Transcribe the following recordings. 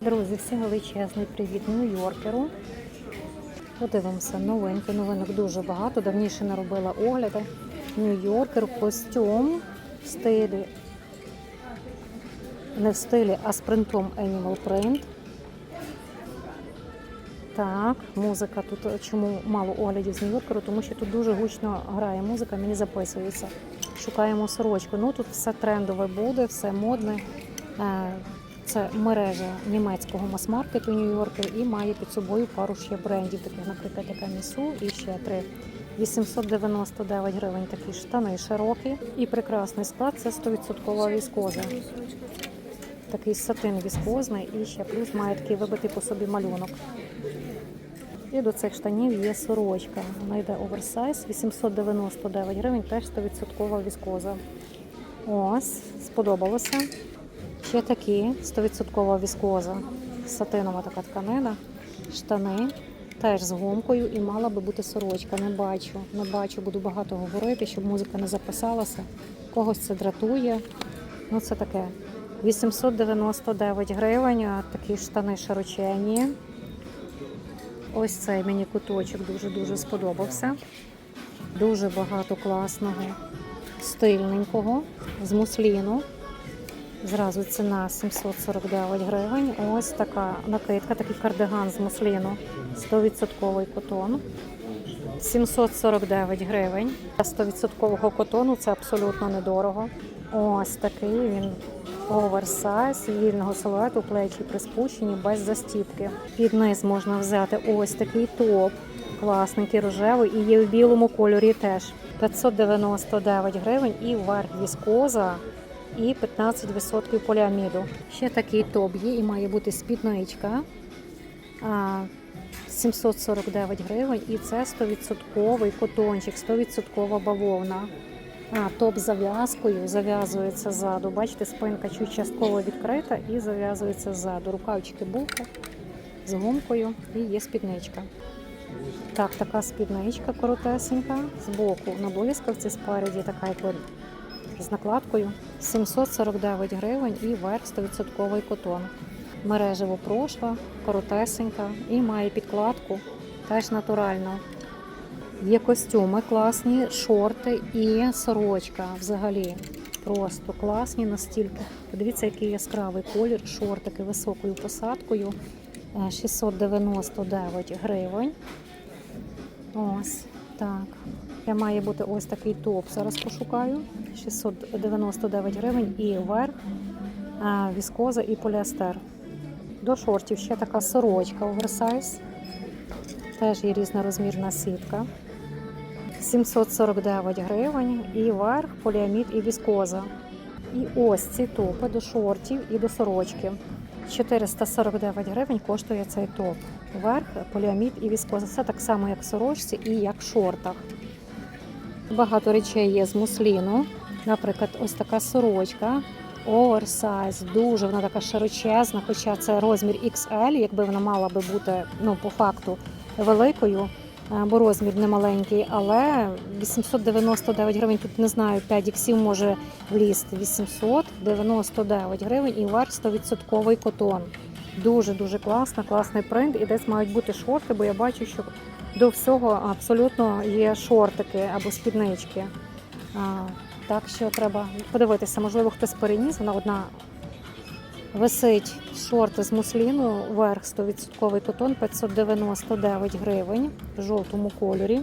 Друзі, всім величезний привіт Нью-Йоркеру. Подивимося, новинки. Новинок дуже багато. Давніше не робила огляди. Нью-Йоркер, костюм в стилі. Не в стилі, а з принтом Animal Print. Так, музика тут чому мало оглядів з Нью-Йоркеру, тому що тут дуже гучно грає музика, мені записується. Шукаємо сорочку. Ну тут все трендове буде, все модне. Е, Це мережа німецького мас-маркету Нью-Йоркер і має під собою пару ще брендів, таких, наприклад, яка Місу і ще три. 899 гривень такі штани широкі і прекрасний склад це 100% віскоза. Такий сатин віскозний і ще плюс має такий вибитий по собі малюнок. І до цих штанів є сорочка. Вона йде оверсайз, 899 гривень, теж 100% віскоза. Ось, сподобалося. Ще такі 100% віскоза. Сатинова така тканина, штани. Теж з гумкою і мала би бути сорочка. Не бачу, не бачу, буду багато говорити, щоб музика не записалася. Когось це дратує. Ну це таке. 899 гривень, такі штани широчені. Ось цей мені куточок дуже-дуже сподобався. Дуже багато класного, стильненького, з мусліну. Зразу ціна 749 гривень. Ось така накидка, такий кардиган з мусліну. 100% котон. 749 гривень. Для 100% котону це абсолютно недорого. Ось такий він оверсайз, вільного силуету, плечі приспущені, без застіпки. Під низ можна взяти ось такий топ, класненький рожевий, і є в білому кольорі теж. 599 гривень і вверх віскоза і 15% поліаміду. Ще такий топ є і має бути спідничка. А, 749 гривень і це 100% котончик, 100% бавовна. А, топ з зав'язкою зав'язується ззаду. Бачите, спинка чуть частково відкрита і зав'язується ззаду. Рукавчики буха з гумкою і є спідничка. Так, така спідничка коротесенька, збоку на блискавці, спереді така як з накладкою. 749 гривень і верх 100% котон. Мережево прошва, коротесенька і має підкладку, теж натурально. Є костюми класні, шорти і сорочка взагалі. Просто класні настільки. Подивіться, який яскравий колір, шортики високою посадкою. Е, 699 гривень. Ось так. Я має бути ось такий топ. Зараз пошукаю. 699 гривень і верх, віскоза і поліестер. До шортів ще така сорочка оверсайз. Теж є різнорозмірна сітка. 749 гривень і верх, поліамід і віскоза. І ось ці топи до шортів і до сорочки. 449 гривень коштує цей топ. Верх, поліамід і віскоза. Це так само, як в сорочці і як в шортах. Багато речей є з мусліну. Наприклад, ось така сорочка. Оверсайз, дуже вона така широчезна, хоча це розмір XL, якби вона мала би бути ну, по факту великою, е, бо розмір не маленький, але 899 гривень, тут не знаю, 5 іксів може влізти. 899 гривень і варт 100% котон. Дуже-дуже класно, класний принт. І десь мають бути шорти, бо я бачу, що до всього абсолютно є шортики або спіднички. Так що треба подивитися, можливо, хтось переніс. Вона одна висить шорти з мусліну, верх 100% котон 599 гривень в жовтому кольорі.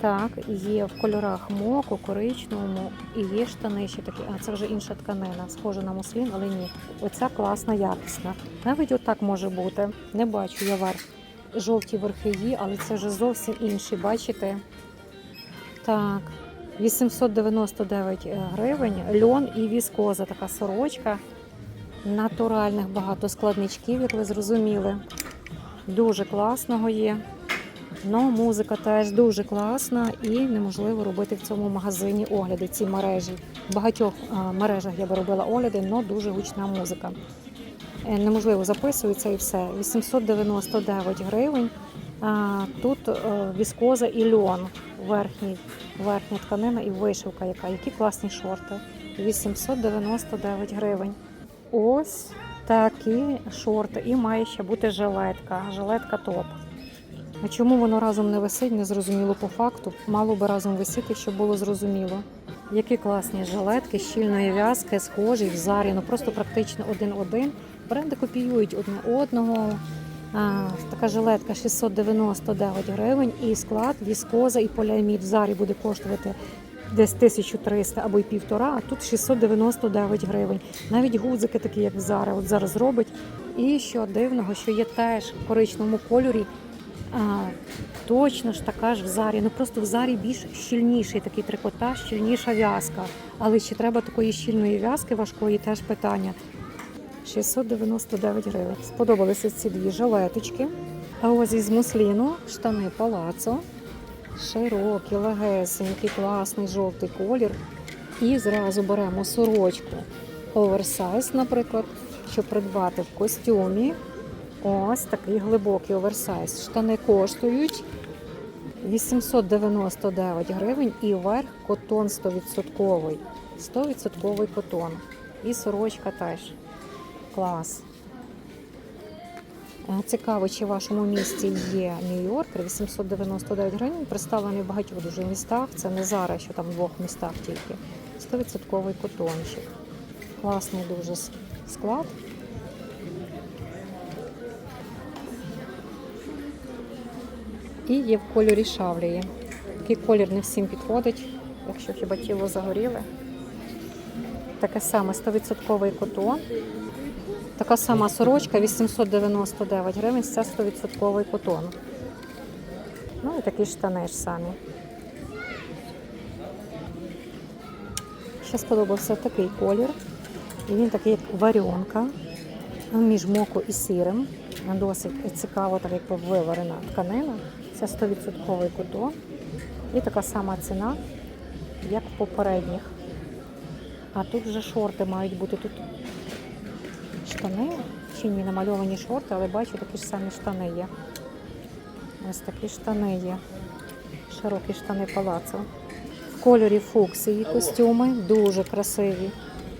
Так, є в кольорах моко, коричневому і є штани ще такі. А це вже інша тканина, схожа на муслін, але ні. Оця класна, якісна. Навіть отак може бути. Не бачу я верх. Жовті верхи але це вже зовсім інші, бачите? Так, 899 гривень, льон і віскоза, така сорочка. Натуральних багато складничків, як ви зрозуміли. Дуже класного є. Ну, музика теж дуже класна і неможливо робити в цьому магазині огляди цій мережі. В багатьох а, мережах я би робила огляди, але дуже гучна музика. Е, Неможливо записується і все. 899 гривень. Тут е, віскоза і льон, верхній, верхня тканина і вишивка, яка. Які класні шорти. 899 гривень. Ось такі шорти. І має ще бути жилетка. Жилетка топ. А чому воно разом не висить, не зрозуміло по факту. Мало би разом висіти, щоб було зрозуміло. Які класні жилетки, щільної в'язки, схожі в зарі, ну просто практично один-один. Бренди копіюють одне одного. А, така жилетка 699 гривень і склад, віскоза і поліамід в зарі буде коштувати десь 1300 або й півтора, а тут 699 гривень. Навіть гудзики такі, як в Зара, от зараз робить. І що дивного, що є теж в коричневому кольорі. А, точно ж така ж в зарі. Ну просто в зарі більш щільніший такий трикотаж, щільніша в'язка. Але чи треба такої щільної в'язки важкої, теж питання. 699 гривень. Сподобалися ці дві жилеточки. А ось із мусліну штани палацо. Широкі, легесенький, класний жовтий колір. І зразу беремо сорочку оверсайз, наприклад, щоб придбати в костюмі. Ось такий глибокий оверсайз. Штани коштують 899 гривень і вверх котон 100%. 100% котон. І сорочка теж. Клас. Цікаво, чи в вашому місті є Нью-Йорк 899 гривень, представлений в багатьох дуже містах. Це не зараз, що там в двох містах тільки. 100% котончик. Класний дуже склад. І є в кольорі шавлії. Такий колір не всім підходить, якщо хіба тіло загоріле. Таке саме 100% котон. Така сама сорочка 899 гривень, це 100% котон. Ну і такі штани ж самі. Ще сподобався такий колір. І він такий, як варіонка, між моко і сірим. Досить цікаво, так як виварена тканина. Це 100% котон. І така сама ціна, як в попередніх. А тут вже шорти мають бути. Тут штани чи ні, намальовані шорти, але бачу, такі ж самі штани є. Ось такі штани є. Широкі штани палацо. В кольорі фуксії костюми, дуже красиві.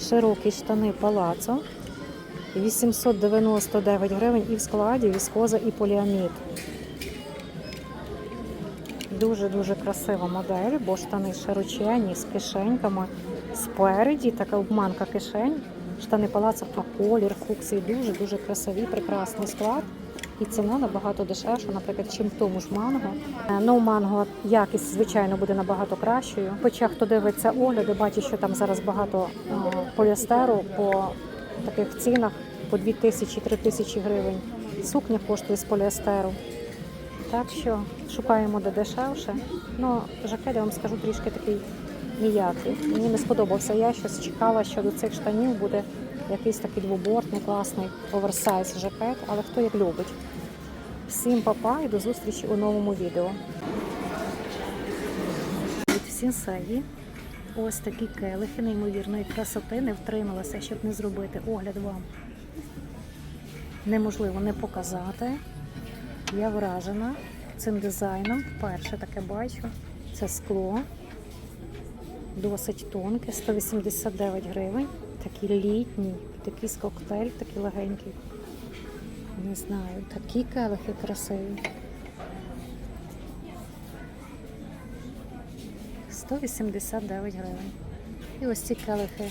Широкі штани палацо. 899 гривень і в складі віскоза і поліамід. Дуже-дуже красива модель, бо штани широчені з кишеньками. Спереді така обманка кишень. Штани палацу, а колір фуксії дуже-дуже красивий, прекрасний склад. І ціна набагато дешевша, наприклад, чим в тому ж манго. Е, Ну, манго якість, звичайно, буде набагато кращою. Хоча хто дивиться огляди, бачить, що там зараз багато е, поліестеру по таких цінах по 2 тисячі, 3 тисячі гривень. Сукня коштує з поліестеру. Так що шукаємо де дешевше. Ну, жакет, я вам скажу, трішки такий ніякий. Мені не сподобався. Я щось чекала, що до цих штанів буде якийсь такий двобортний, класний оверсайз жакет, але хто як любить. Всім папа і до зустрічі у новому відео. Від Сінсеї. Ось такі келихи неймовірної красоти. Не втрималася, щоб не зробити огляд вам. Неможливо не показати. Я вражена цим дизайном. Вперше таке бачу. Це скло. Досить тонке, 189 гривень. Такий літній, такий коктейль, такий легенький. Не знаю, такі келихи красиві. 189 гривень. І ось ці келихи,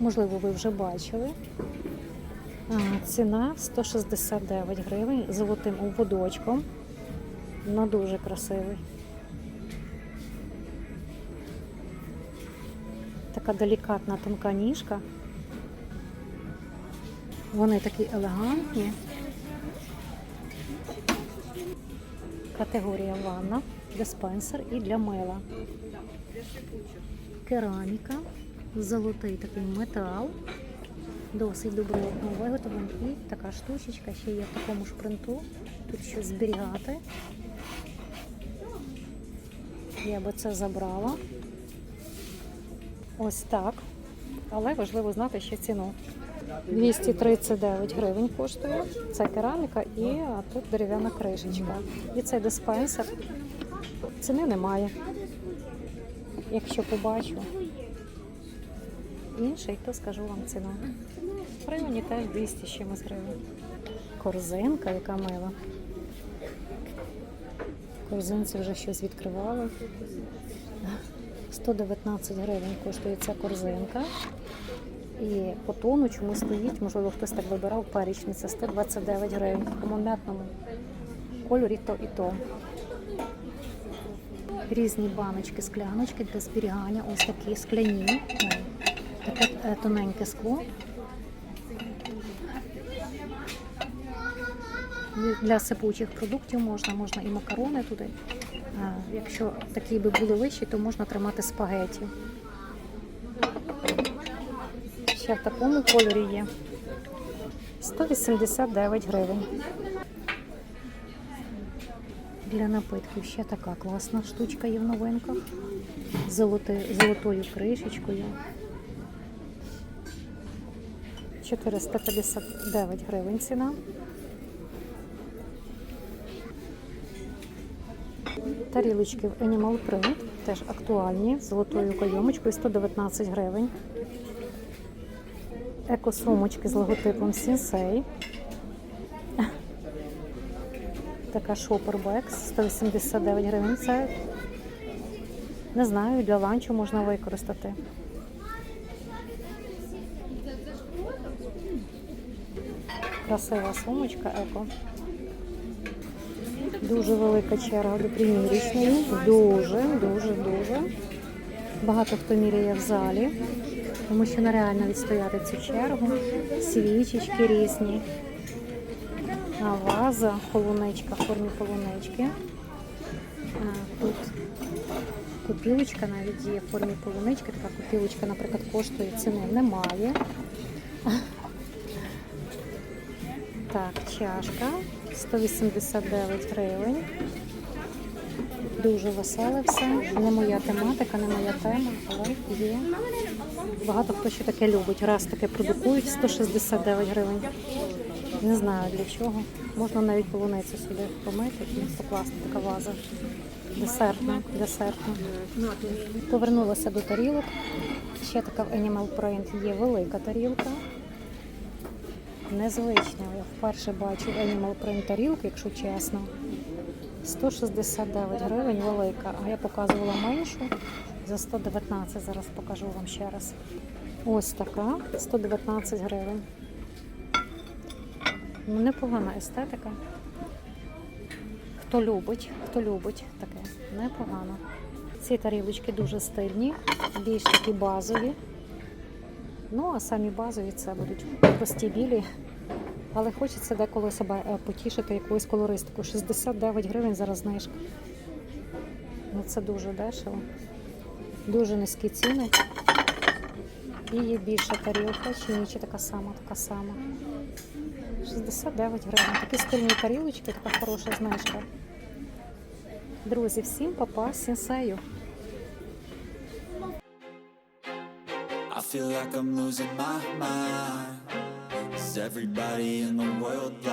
можливо, ви вже бачили. А, Ціна 169 гривень золотим обводочком. Ну, дуже красивий. Така делікатна тонка ніжка. Вони такі елегантні. Категорія ванна, диспенсер і для мила. Кераміка, золотий такий метал. Досить добротно виготовлений. І така штучечка ще є в такому ж принту. Тут щось зберігати. Я би це забрала. Ось так. Але важливо знати ще ціну. 239 гривень коштує. Це кераміка і тут дерев'яна кришечка. І цей диспенсер. Ціни немає. Якщо побачу, інший, то скажу вам ціну. В районі теж 200 з чимось гривень. Корзинка, яка мила. Корзинці вже щось відкривали. 119 гривень коштує ця корзинка. І по тону чому стоїть, можливо, хтось так вибирав перічниця 129 гривень в командатному кольорі то і то. Різні баночки, скляночки для зберігання, ось такі скляні. Таке е, тоненьке скло. Для сипучих продуктів можна, можна і макарони туди. Якщо такі би були вищі, то можна тримати спагеті. Ще в такому кольорі є. 189 гривень. Для напитків ще така класна штучка є в новинках. з золотою кришечкою. 459 гривень ціна. Тарілочки в Animal Print теж актуальні з золотою кайомочкою 119 гривень. Екосумочки з логотипом Sensei. Така шопербекс 189 гривень. Це не знаю, для ланчу можна використати. Красива сумочка еко. Дуже велика черга до примірічної. Дуже, дуже, дуже. Багато хто міряє в залі, тому що нереально відстояти цю чергу. Свічечки різні. А ваза, полуничка в формі полунички. А, Тут копілочка навіть є в формі полунички. Така копілочка, наприклад, коштує ціни немає. Так, чашка 189 гривень. Дуже веселе все. Не моя тематика, не моя тема, але є. Багато хто ще таке любить. Раз таке продукують 169 гривень. Не знаю для чого. Можна навіть полуницю сюди помити і покласти така ваза. Десертна, десертна. Повернулася до тарілок. Ще така в Animal Print є велика тарілка. Незвично. Я вперше бачу Animal Print тарілку, якщо чесно. 169 гривень велика, а я показувала меншу за 119. Зараз покажу вам ще раз. Ось така 119 гривень. Ну, непогана естетика. Хто любить, хто любить таке, непогано. Ці тарілочки дуже стильні, більш такі базові. Ну, а самі базові це будуть прості білі. Але хочеться деколи себе е, потішити якоюсь колористикою. 69 гривень зараз знижка. Ну, це дуже дешево. Дуже низькі ціни. І є більша тарілка, чи ні, чи така сама, така сама. 69 гривень. Такі стильні тарілочки, така хороша знижка. Друзі, всім папа, сенсею. I feel like I'm losing my mind. Is everybody in the world blind?